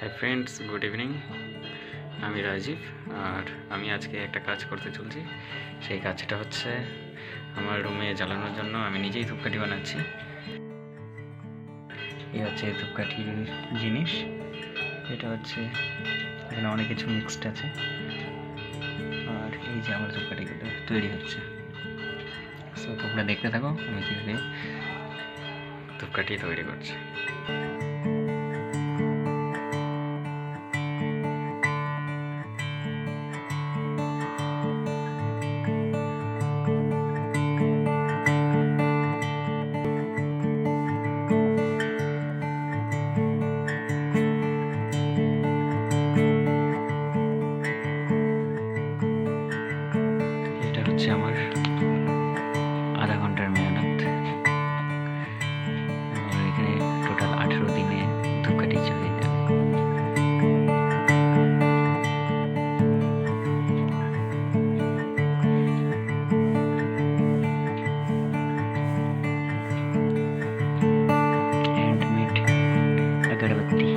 Hi friends good evening আমি রাজীব আর আমি আজকে একটা কাজ করতে চলছি। সেই কাজটা হচ্ছে আমার রুমে জ্বালানোর জন্য আমি নিজেই ধূপকাঠি বানাচ্ছি। এই হচ্ছে ধূপকাঠির জিনিস। এটা হচ্ছে এখানে অনেক কিছু মিক্সড আছে। আর এই যে আমার ধূপকাঠিগুলো তৈরি হচ্ছে। তোমরা দেখতে থাকো, আমি কীভাবে ধূপকাঠি তৈরি করছি। হচ্ছে আমার আধা ঘণ্টার মেহনত এখানে টোটাল আঠেরো দিনে ধূপকাঠি চলে যাবে হ্যান্ডমেড অগরবাতি